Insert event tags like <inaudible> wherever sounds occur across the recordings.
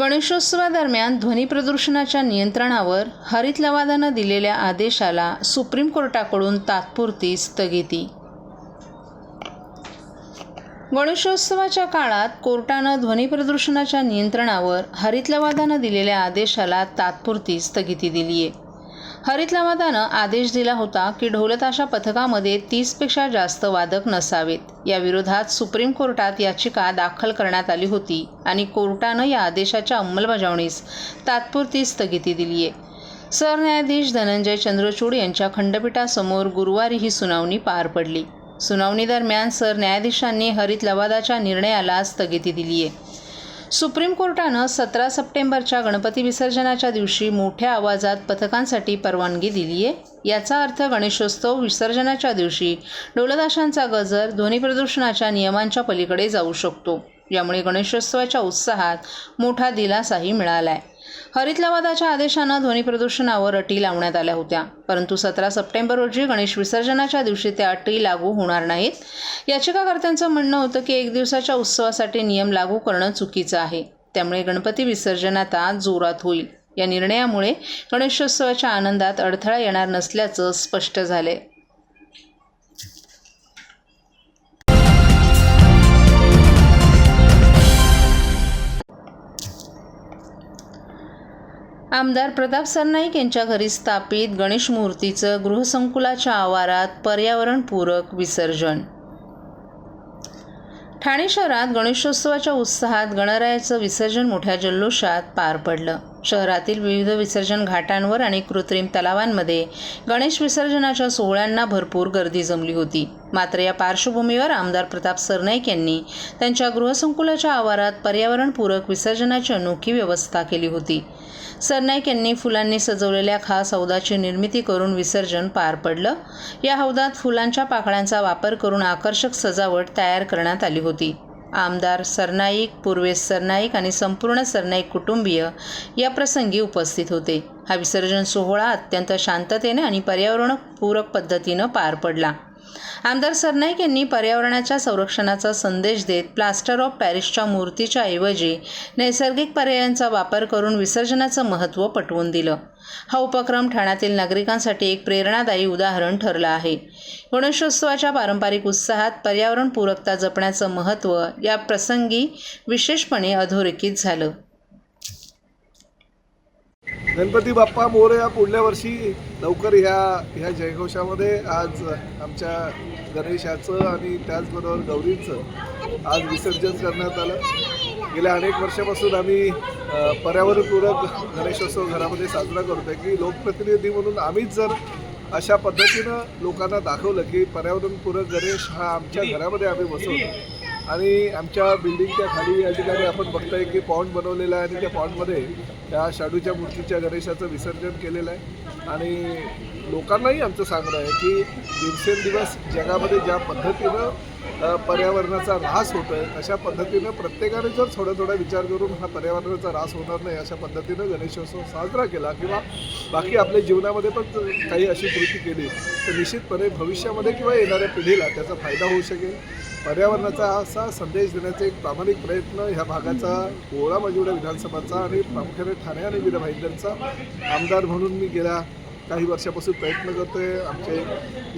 गणेशोत्सवादरम्यान ध्वनी प्रदूषणाच्या नियंत्रणावर हरित लवादानं दिलेल्या आदेशाला सुप्रीम कोर्टाकडून तात्पुरती स्थगिती. गणेशोत्सवाच्या काळात कोर्टानं ध्वनी प्रदूषणाच्या नियंत्रणावर हरित लवादानं दिलेल्या आदेशाला तात्पुरती स्थगिती दिली आहे हरितलवादानं आदेश दिला होता की ढोलताशा पथकामध्ये तीसपेक्षा जास्त वादक नसावेत. या विरोधात सुप्रीम कोर्टात याचिका दाखल करण्यात आली होती आणि कोर्टानं या आदेशाच्या अंमलबजावणीस तात्पुरती स्थगिती दिली आहे. सरन्यायाधीश धनंजय चंद्रचूड यांच्या खंडपीठासमोर गुरुवारी ही सुनावणी पार पडली. सुनावणीदरम्यान सरन्यायाधीशांनी हरित लवादाच्या निर्णयाला स्थगिती दिली आहे. सुप्रीम कोर्टानं सतरा सप्टेंबरच्या गणपती विसर्जनाच्या दिवशी मोठ्या आवाजात पथकांसाठी परवानगी दिली आहे. याचा अर्थ गणेशोत्सव विसर्जनाच्या दिवशी ढोलदाशांचा गजर ध्वनी प्रदूषणाच्या नियमांच्या पलीकडे जाऊ शकतो. यामुळे गणेशोत्सवाच्या उत्साहात मोठा दिलासाही मिळाला आहे हरित लवादाच्या आदेशानं ध्वनी प्रदूषणावर अटी लावण्यात आल्या होत्या. परंतु सतरा सप्टेंबर रोजी गणेश विसर्जनाच्या दिवशी त्या अटी लागू होणार नाहीत. याचिकाकर्त्यांचं म्हणणं होतं की एक दिवसाच्या उत्सवासाठी नियम लागू करणं चुकीचं आहे. त्यामुळे गणपती विसर्जन आता जोरात होईल. या निर्णयामुळे गणेशोत्सवाच्या आनंदात अडथळा येणार नसल्याचं स्पष्ट झालंय. आमदार प्रताप सरनाईक यांच्या घरी स्थापित गणेश मूर्तीचं गृहसंकुलाच्या आवारात पर्यावरणपूरक विसर्जन. ठाणे शहरात गणेशोत्सवाच्या उत्साहात गणरायाचं विसर्जन मोठ्या जल्लोषात पार पडलं. शहरातील विविध विसर्जन घाटांवर आणि कृत्रिम तलावांमध्ये गणेश विसर्जनाच्या सोहळ्यांना भरपूर गर्दी जमली होती. मात्र या पार्श्वभूमीवर आमदार प्रताप सरनाईक यांनी त्यांच्या गृहसंकुलाच्या आवारात पर्यावरणपूरक विसर्जनाची अनोखी व्यवस्था केली होती. सरनाईक यांनी फुलांनी सजवलेल्या खास हौदाची निर्मिती करून विसर्जन पार पडलं. या हौदात फुलांच्या पाकळ्यांचा वापर करून आकर्षक सजावट तयार करण्यात आली होती. आमदार सरनाईक पूर्वेश सरनाईक आणि संपूर्ण सरनाईक कुटुंबीय या प्रसंगी उपस्थित होते. हा विसर्जन सोहळा अत्यंत शांततेने आणि पर्यावरणपूरक पद्धतीनं पार पडला. आमदार सरनाईक यांनी पर्यावरणाच्या संरक्षणाचा संदेश देत प्लास्टर ऑफ पॅरिसच्या मूर्तीच्या ऐवजी नैसर्गिक पर्यायांचा वापर करून विसर्जनाचं महत्त्व पटवून दिलं. हा उपक्रम ठाण्यातील नागरिकांसाठी एक प्रेरणादायी उदाहरण ठरलं आहे. गणेशोत्सवाच्या पारंपरिक उत्साहात पर्यावरणपूरकता जपण्याचं महत्त्व या प्रसंगी विशेषपणे अधोरेखित झालं. गणपती बाप्पा मोरया पुढल्या वर्षी लवकर ह्या ह्या जयघोषामध्ये आज आमच्या गणेशाचं आणि त्याचबरोबर गौरींचं आज विसर्जन करण्यात आलं. गेल्या अनेक वर्षापासून आम्ही पर्यावरणपूरक गणेशोत्सव घरामध्ये साजरा करतोय की लोकप्रतिनिधी म्हणून आम्हीच जर अशा पद्धतीनं लोकांना दाखवलं की पर्यावरणपूरक गणेश हा आमच्या घरामध्ये आम्ही बसवतो आणि आमच्या बिल्डिंगच्या खाली या ठिकाणी आपण बघताय की पॉन्ड बनवलेला आहे आणि त्या पॉन्डमध्ये त्या शाडूच्या मूर्तीच्या गणेशाचं विसर्जन केलेलं आहे. आणि लोकांनाही आमचं सांगणं आहे की दिवसेंदिवस जगामध्ये ज्या पद्धतीनं पर्यावरणाचा ऱ्हास होतो आहे अशा पद्धतीनं प्रत्येकाने जर थोडा थोडा विचार करून हा पर्यावरणाचा ऱ्हास होणार नाही अशा पद्धतीनं गणेशोत्सव साजरा केला किंवा बाकी आपल्या जीवनामध्ये पण काही अशी कृती केली तर निश्चितपणे भविष्यामध्ये किंवा येणाऱ्या पिढीला त्याचा फायदा होऊ शकेल. पर्यावरणाचा असा संदेश देण्याचा एक प्रामाणिक प्रयत्न ह्या भागाचा गोळा माजिवडा विधानसभाचा आणि प्रामुख्याने ठाणे आणि वीर भाईंदरचा आमदार म्हणून मी गेल्या काही वर्षापासून प्रयत्न करतो आहे आमचे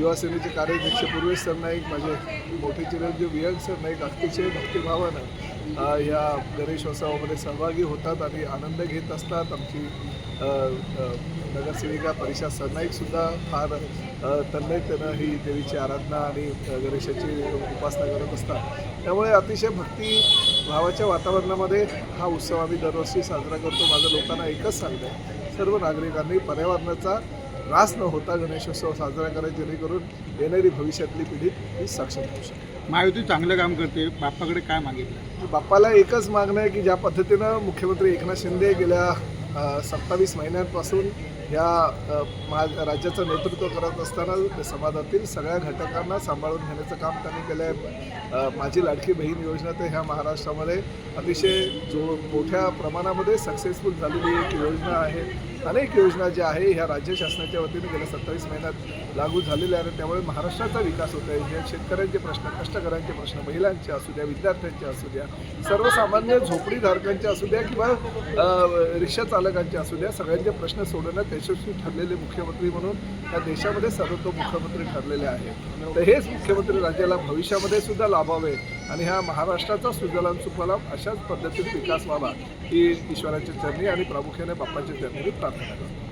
युवासेनेचे कार्याध्यक्ष पूर्वेश सरनाईक माझे मोठे चिरंजीव वियंग सरनाईक अतिशय भक्तिभावानं या गणेशोत्सवामध्ये सहभागी होतात आणि आनंद घेत असतात. आमची नगरसेविका परिषद सरनाईकसुद्धा फार तन्मयतेनं ही देवीची आराधना आणि गणेशाची उपासना करत असतात. त्यामुळे अतिशय भक्ती भावाच्या वातावरणामध्ये हा उत्सव आम्ही दरवर्षी साजरा करतो. माझं लोकांना एकच सांगतं आहे. सर्व नागरिकांनी पर्यावरणाचा ऱ्हास न होता गणेशोत्सव साजरा करा जेणेकरून येणारी भविष्यातली पिढी ही सक्षम होऊ शकेल महायुती चांगलं काम करते. बाप्पाकडे काय मागितलं? बाप्पाला एकच मागणं आहे की ज्या पद्धतीनं मुख्यमंत्री एकनाथ शिंदे गेल्या सत्तावीस महिन्यांपासून ह्या महा राज्याचं नेतृत्व करत असताना समाजातील सगळ्या घटकांना सांभाळून घेण्याचं काम त्यांनी केलं आहे माझी लाडकी बहीण योजना तर ह्या महाराष्ट्रामध्ये अतिशय जो मोठ्या प्रमाणामध्ये सक्सेसफुल झालेली एक योजना आहे. अनेक योजना ज्या आहे ह्या राज्य शासनाच्या वतीने गेल्या सत्तावीस महिन्यात लागू झालेल्या आहेत. त्यामुळे महाराष्ट्राचा विकास होत आहे ह्या शेतकऱ्यांचे प्रश्न कष्टकऱ्यांचे प्रश्न महिलांचे असू द्या विद्यार्थ्यांचे असू द्या सर्वसामान्य झोपडीधारकांचे असू द्या किंवा रिक्षा चालकांचे असू द्या सगळ्यांचे प्रश्न सोडवण्यात यशस्वी ठरलेले मुख्यमंत्री म्हणून या देशामध्ये सर्वोत्तम मुख्यमंत्री ठरलेले आहेत. तर हेच मुख्यमंत्री राज्याला भविष्यामध्ये सुद्धा लाभावे आणि ह्या महाराष्ट्राचा सुजलाम सुफलाम अशाच पद्धतीने विकास व्हावा ही ईश्वराच्या चरणी आणि प्रामुख्याने बाप्पाच्या चरणी प्रार्थना करतो.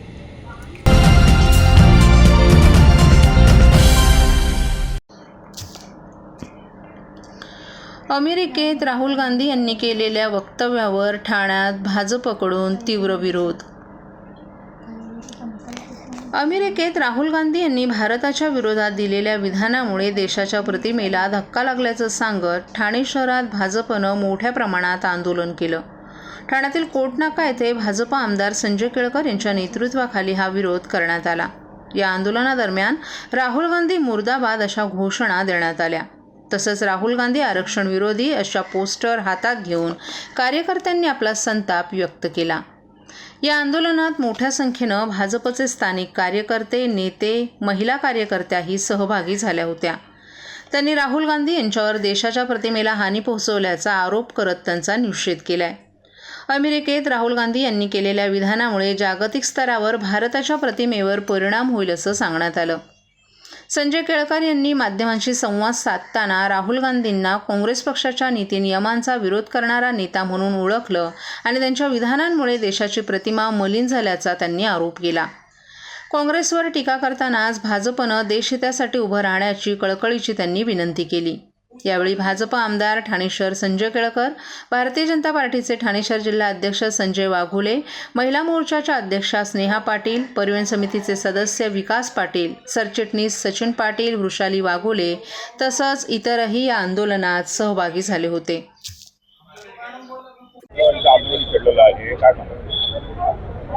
अमेरिकेत राहुल गांधी यांनी केलेल्या वक्तव्यावर ठाण्यात भाजपकडून तीव्र विरोध अमेरिकेत राहुल गांधी यांनी भारताच्या विरोधात दिलेल्या विधानामुळे देशाच्या प्रतिमेला धक्का लागल्याचं सांगत ठाणे शहरात भाजपनं मोठ्या प्रमाणात आंदोलन केलं. ठाण्यातील कोटनाका येथे भाजप आमदार संजय केळकर यांच्या नेतृत्वाखाली हा विरोध करण्यात आला. या आंदोलनादरम्यान राहुल गांधी मुर्दाबाद अशा घोषणा देण्यात आल्या. तसंच राहुल गांधी आरक्षण विरोधी अशा पोस्टर हातात घेऊन कार्यकर्त्यांनी आपला संताप व्यक्त केला. या आंदोलनात मोठ्या संख्येनं भाजपचे स्थानिक कार्यकर्ते नेते महिला कार्यकर्त्याही सहभागी झाल्या होत्या. त्यांनी राहुल गांधी यांच्यावर देशाच्या प्रतिमेला हानी पोहोचवल्याचा आरोप करत त्यांचा निषेध केलाय. अमेरिकेत राहुल गांधी यांनी केलेल्या विधानामुळे जागतिक स्तरावर भारताच्या प्रतिमेवर परिणाम होईल असं सांगण्यात आलं. संजय केळकर यांनी माध्यमांशी संवाद साधताना राहुल गांधींना काँग्रेस पक्षाच्या नीती नियमांचा विरोध करणारा नेता म्हणून ओळखलं आणि त्यांच्या विधानांमुळे देशाची प्रतिमा मलिन झाल्याचा त्यांनी आरोप केला. काँग्रेसवर टीका करतानाच भाजपनं देशहितासाठी उभं राहण्याची कळकळीची त्यांनी विनंती केली. यावेळी भाजप आमदार ठाणे शहर संजय केळकर भारतीय जनता पार्टीचे ठाणे शहर जिल्हा अध्यक्ष संजय वाघोले महिला मोर्चाच्या अध्यक्षा स्नेहा पाटील परिवहन समितीचे सदस्य विकास पाटील सरचिटणीस सचिन पाटील वृषाली वाघोले तसंच इतरही या आंदोलनात सहभागी झाले होते.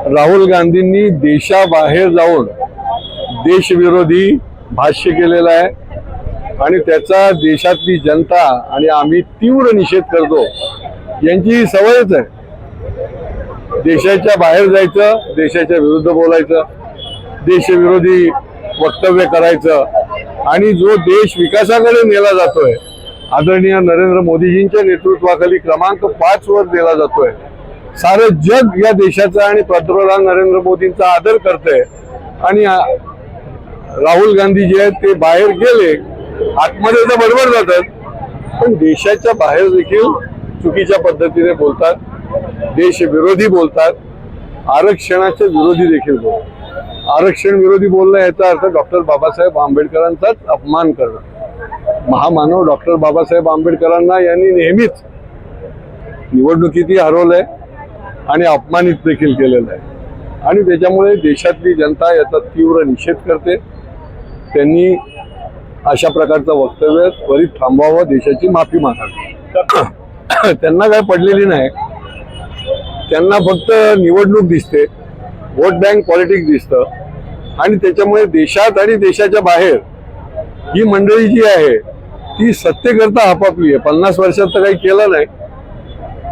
राहुल गांधींनी देशाबाहेर जाऊन देशविरोधी भाष्य केलेलं आहे. आणि त्याचा देशातली जनता आणि आम्ही तीव्र निषेध करतो यांची ही सवयच आहे. देशाच्या बाहेर जायचं देशाच्या विरुद्ध बोलायचं देशविरोधी वक्तव्य करायचं आणि जो देश विकासाकडे नेला जातोय आदरणीय नरेंद्र मोदीजींच्या नेतृत्वाखाली क्रमांक पाच वर दिला जातोय. सारं जग या देशाचा आणि पंतप्रधान नरेंद्र मोदींचा आदर करतंय. आणि राहुल गांधी जे आहेत ते बाहेर गेले आतमध्ये तर बरोबर जातात. पण देशाच्या बाहेर देखील चुकीच्या पद्धतीने बोलतात. देशविरोधी बोलतात. आरक्षणाच्या विरोधी देखील बोलतात. आरक्षण विरोधी बोलणं याचा अर्थ डॉक्टर बाबासाहेब आंबेडकरांचाच अपमान करणं. महामानव डॉक्टर बाबासाहेब आंबेडकरांना यांनी नेहमीच निवडणुकीतही हरवलंय आणि अपमानित देखील केलेलं आहे. आणि त्याच्यामुळे देशातली जनता याचा तीव्र निषेध करते. त्यांनी अशा प्रकारचं वक्तव्य त्वरित थांबवावं देशाची माफी मागावी. <clears throat> त्यांना काय पडलेली नाही. त्यांना फक्त निवडणूक दिसते वोट बँक पॉलिटिक्स दिसतं. आणि त्याच्यामुळे देशात आणि देशाच्या बाहेर ही मंडळी जी आहे ती सत्तेकरता आपापली आहे. पन्नास वर्षात तर काही केलं नाही.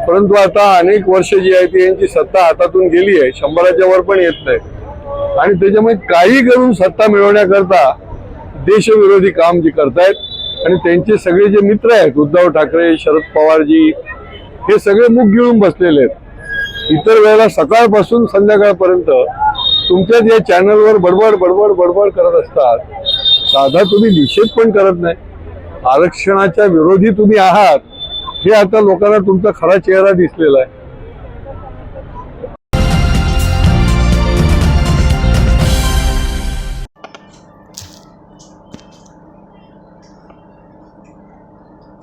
परंतु आता अनेक वर्ष जी आहे ती यांची सत्ता हातातून गेली आहे. शंभराच्या वर पण येत नाही. आणि त्याच्यामुळे काही करून सत्ता मिळवण्याकरता देशविरोधी काम जे करतायत आणि त्यांचे सगळे जे मित्र आहेत उद्धव ठाकरे शरद पवारजी हे सगळे मुख गिळून बसलेले आहेत. इतर वेळेला सकाळपासून संध्याकाळपर्यंत तुमच्याच या चॅनलवर बडबड बडबड बडबड करत असतात. साधा तुम्ही निषेध पण करत नाही. आरक्षणाच्या विरोधी तुम्ही आहात. हे आता लोकांना तुमचा खरा चेहरा दिसलेला आहे.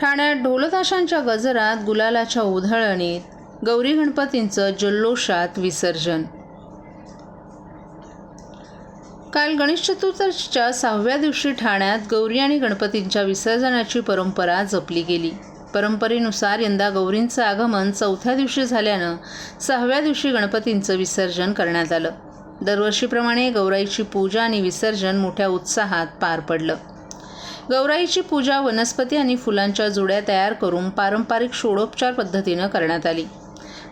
ठाण्यात ढोलताशांच्या गजरात गुलालाच्या उधळणीत गौरी गणपतींचं जल्लोषात विसर्जन. काल गणेश चतुर्थीच्या सहाव्या दिवशी ठाण्यात गौरी आणि गणपतींच्या विसर्जनाची परंपरा जपली गेली. परंपरेनुसार यंदा गौरींचं आगमन चौथ्या दिवशी झाल्यानं सहाव्या दिवशी गणपतींचं विसर्जन करण्यात आलं. दरवर्षीप्रमाणे गौराईची पूजा आणि विसर्जन मोठ्या उत्साहात पार पडलं. गौराईची पूजा वनस्पती आणि फुलांच्या जुड्या तयार करून पारंपरिक षोडोपचार पद्धतीनं करण्यात आली.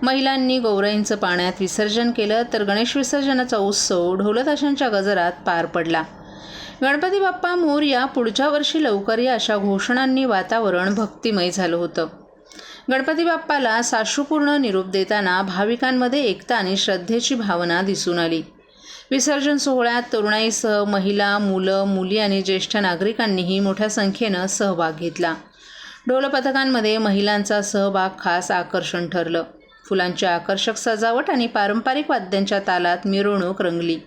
महिलांनी गौराईंचं पाण्यात विसर्जन केलं तर गणेश विसर्जनाचा उत्सव ढोलताशांच्या गजरात पार पडला. गणपती बाप्पा मोरया पुढच्या वर्षी लवकर या अशा घोषणांनी वातावरण भक्तिमय झालं होतं. गणपती बाप्पाला साश्रूपूर्ण निरोप देताना भाविकांमध्ये एकता आणि श्रद्धेची भावना दिसून आली. विसर्जन सोहळ्यात तरुणाईसह महिला मुलं मुली आणि ज्येष्ठ नागरिकांनीही मोठ्या संख्येनं सहभाग घेतला. ढोलपथकांमध्ये महिलांचा सहभाग खास आकर्षण ठरलं. फुलांची आकर्षक सजावट आणि पारंपरिक वाद्यांच्या तालात मिरवणूक रंगली.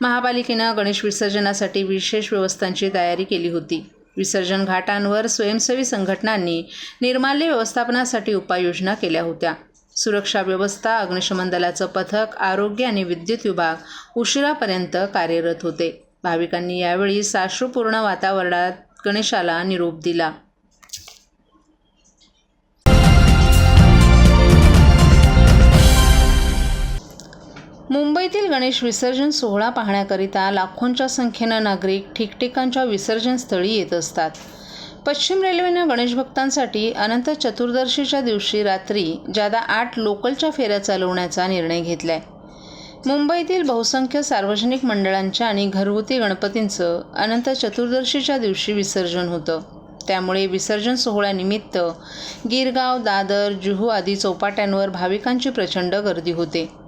महापालिकेनं गणेश विसर्जनासाठी विशेष व्यवस्थांची तयारी केली होती. विसर्जन घाटांवर स्वयंसेवी संघटनांनी निर्माल्य व्यवस्थापनासाठी उपाययोजना केल्या होत्या. सुरक्षा व्यवस्था अग्निशमन दलाचं पथक आरोग्य आणि विद्युत विभाग उशिरापर्यंत कार्यरत होते. भाविकांनी यावेळी साश्रूपूर्ण वातावरणात गणेशाला निरोप दिला. मुंबईतील गणेश विसर्जन सोहळा पाहण्याकरिता लाखोंच्या संख्येनं नागरिक ठिकठिकाणच्या विसर्जनस्थळी येत असतात. पश्चिम रेल्वेनं गणेश भक्तांसाठी अनंत चतुर्दशीच्या दिवशी रात्री जादा आठ लोकलच्या फेऱ्या चालवण्याचा निर्णय घेतलाय. मुंबईतील बहुसंख्य सार्वजनिक मंडळांच्या आणि घरगुती गणपतींचं अनंत चतुर्दशीच्या दिवशी विसर्जन होतं. त्यामुळे विसर्जन सोहळ्यानिमित्त गिरगाव दादर जुहू आदी चौपाट्यांवर भाविकांची प्रचंड गर्दी होते.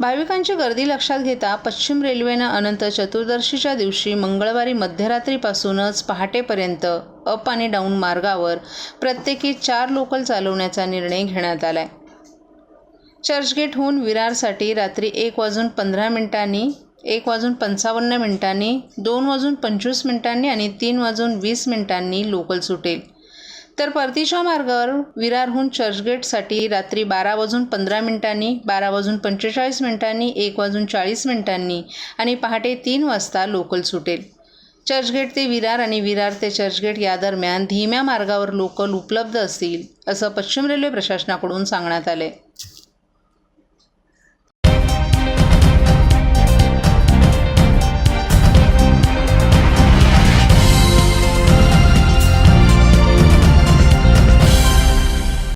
भाविकांची गर्दी लक्षात घेता पश्चिम रेल्वेनं अनंत चतुर्दशीच्या दिवशी मंगळवारी मध्यरात्रीपासूनच पहाटेपर्यंत अप आणि डाऊन मार्गावर प्रत्येकी चार लोकल चालवण्याचा निर्णय घेण्यात आला आहे चर्चगेटहून विरारसाठी रात्री एक वाजून पंधरा मिनिटांनी एक वाजून पंचावन्न मिनिटांनी दोन वाजून पंचवीस मिनिटांनी आणि तीन वाजून वीस मिनिटांनी लोकल सुटेल. तर परतीच्या मार्गावर विरारहून चर्चगेटसाठी रात्री बारा वाजून पंधरा मिनिटांनी बारा वाजून पंचेचाळीस मिनिटांनी एक वाजून चाळीस मिनिटांनी आणि पहाटे तीन वाजता लोकल सुटेल. चर्चगेट ते विरार आणि विरार ते चर्चगेट या दरम्यान धीम्या मार्गावर लोकल उपलब्ध असतील असं पश्चिम रेल्वे प्रशासनाकडून सांगण्यात आले